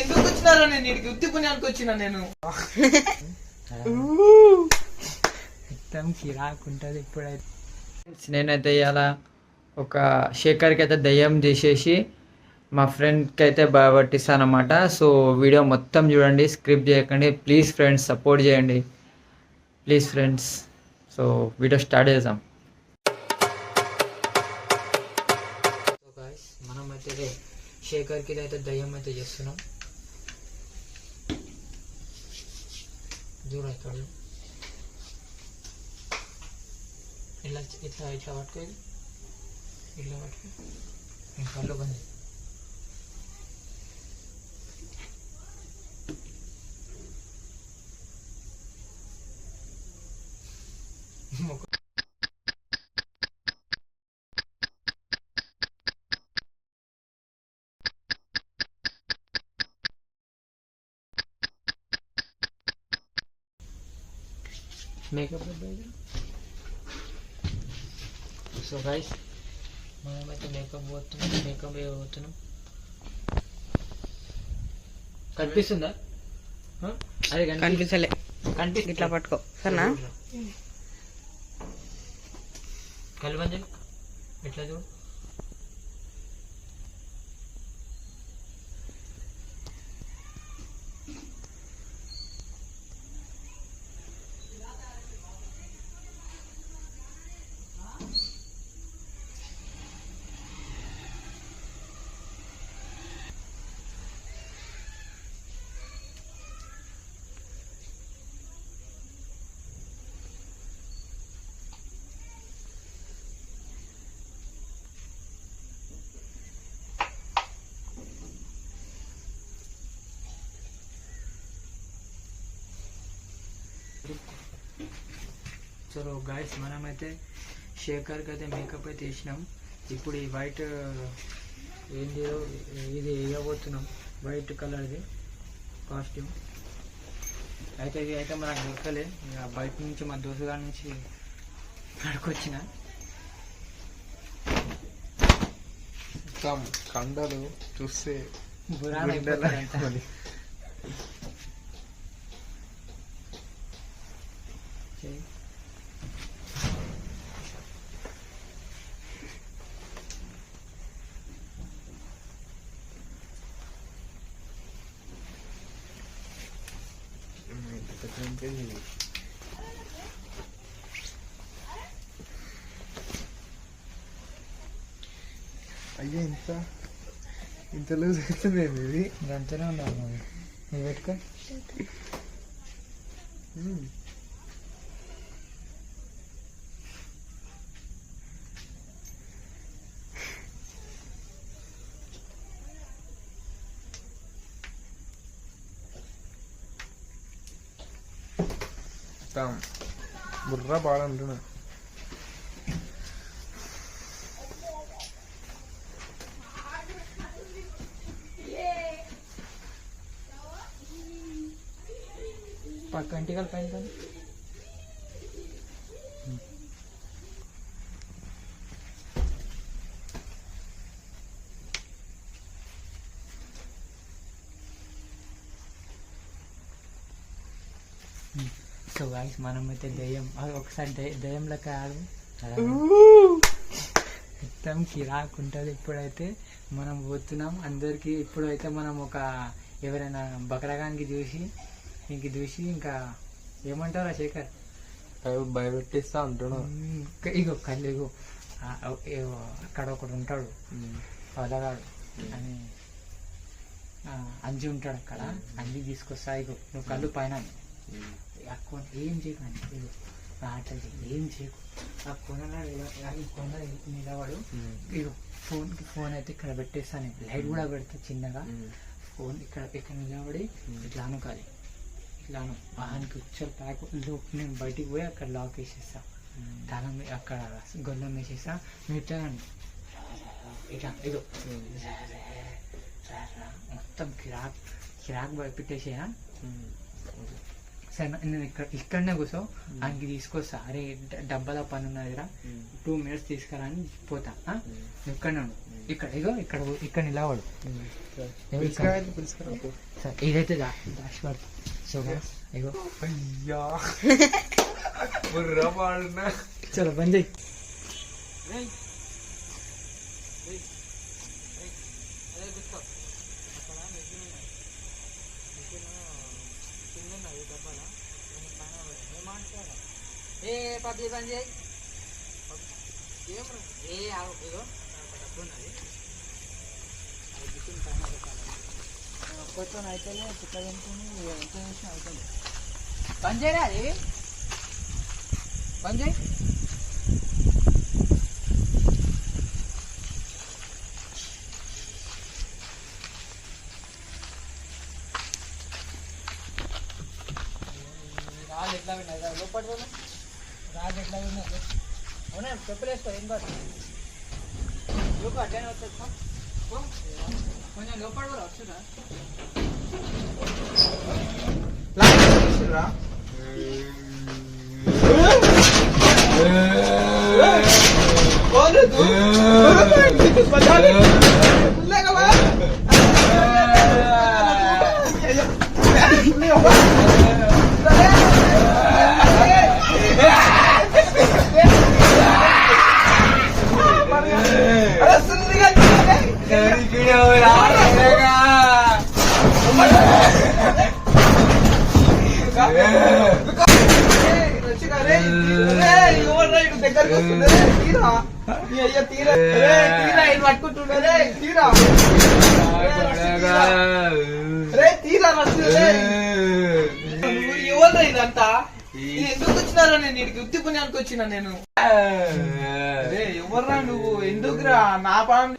ఎందుకు వచ్చినారో నేను ఇక్కడికి ఉత్తి పుణ్యానికి వచ్చిన నేను మొత్తం కిరాకుంటుంది ఇప్పుడైతే నేనైతే ఇవాళ ఒక శేఖర్కి అయితే దయ్యం చేసేసి మా ఫ్రెండ్కి అయితే భయపట్టిస్తాను అనమాట సో వీడియో మొత్తం చూడండి స్క్రిప్ట్ చేయకండి ప్లీజ్ ఫ్రెండ్స్ సపోర్ట్ చేయండి. Please friends. So video start చేద్దాం. శేఖర్కి అయితే దయ్యం అయితే చేస్తున్నాం దూరం ఇక్కడ ఇట్లా ఇట్లా ఇట్లా పట్టుకో ఇది. ఇట్లా పట్టుకో ఇంకా కళ్ళు బంద్ మేకప్ సో గైస్ మనమైతే మేకప్ పోతున్నాం మేకప్ పోతున్నాం కనిపిస్తుందా ఆ? అదే కనిపించలే కనిపి ఇట్లా పట్టుకో సరేనా కళ్ళు బంద్ చేయి. ఎట్లా చూడు సో గాయస్ మనమైతే శేఖర్కి అయితే మేకప్ అయితే వేసినాం. ఇప్పుడు ఈ వైట్ ఏంది ఇది వేయబోతున్నాం. వైట్ కలర్ది కాస్ట్యూమ్ అయితే ఇది అయితే మనకు దొరకలే. ఇక బయట నుంచి మా దోస్తుగారి నుంచి పడుకొచ్చిన. మొత్తం కండలు చూస్తే అయ్యా ఇంత ఇంత లూజ్ అవుతుంది ఇది? అంతనే. ఇది. పెట్టుకో. താം ബുറ പാടുണ്ട് പക്കണ്ടി കളിക്കാൻ సో గాయస్ మనం అయితే దయ్యం. అది ఒకసారి దయ్యం లెక్క ఆడు మొత్తం కిరాక్ ఉంటుంది ఇప్పుడైతే. మనం పోతున్నాం. అందరికి ఇప్పుడైతే మనం ఒక ఎవరైనా బకరగానికి చూసి ఇంక చూసి ఇంకా ఏమంటారా శేఖర్? భయపెట్టిస్తా అంటున్నా. ఇగో కళ్ళు ఇగో. అక్కడ ఒకడు ఉంటాడు. పదగాడు. అని అంజి ఉంటాడు అక్కడ. అంజి తీసుకొస్తా ఇగో. నువ్వు కళ్ళు పైన. కొన ఏం చేయకు అండి ఇగో ఆటలు చేయి, ఏం చేయకు? ఆ కొనలో నిల- ఈ కొన నిలబడు. ఇగో ఫోన్కి ఫోన్ అయితే ఇక్కడ పెట్టేస్తాను లైట్ కూడా పెడతా చిన్నగా. ఫోన్ ఇక్కడ ఇక్కడ నిలబడి ఇట్లా అనుకోవాలి ఇట్లా అను వాహనానికి వచ్చారు ప్యాక్ లోపు నేను బయటికి పోయి అక్కడ లాక్ వేసేస్తా. వే- అక్కడ గొల్లం వేసేస్తా. మిగతా ఇట్లా ఇదో మొత్తం కిరాక్ కిరాక్ పెట్టేసేయా సరే నేను ఇక్కడ ఇక్కడనే కూర్చో ఆయనకి తీసుకొస్తా అరే డ- డబ్బాల పని ఉన్నదిరా టూ మినిట్స్ తీసుకురా అని పోతా ఆ? నువ్వు ఇక్కడనే ఉండు ఇక్కడ ఇగో ఇక్కడ ఇక్కడ నిలబడు ఇగో ఇక్కడ. సరే ఇదైతే దా దాచి పడతా సో guys, ఇగో అయ్యా బుర్ర పాడున్నా చలో బంద్ చేయి ఏ పది పని చేయి ఏ ఆగు, ఇగో నాకు డబ్బు ఉన్నది. అది బిస్కెట్ పైన పెట్టాలి. కొంచెం అయితే పుట్ట తింటుంది ఎంత చేసినా అవుతుంది బంద్ చేయరా అది బంద్ చేయి రాళ్ళు ఎట్లా ఉన్నాయి రా, లోపల పోను. రాళ్ళు ఎట్లా ఉన్నాయి అవునా చెప్పులు వేసుకో ఏం కాదు లోపల అట్లనే వస్తుంది పో. పో. కొంచెం లోపల కూడా వస్తుందా దగ్గరకు వస్తుంది తీరా నీ అయ్య తీరా రే, తీరా ఇదంతా ఎందుకు వచ్చినారా నేను ఇక్కడికి పుణ్యానికి వచ్చినా నేను ఎవర్రా నువ్వు ఎందుకురా నా పానం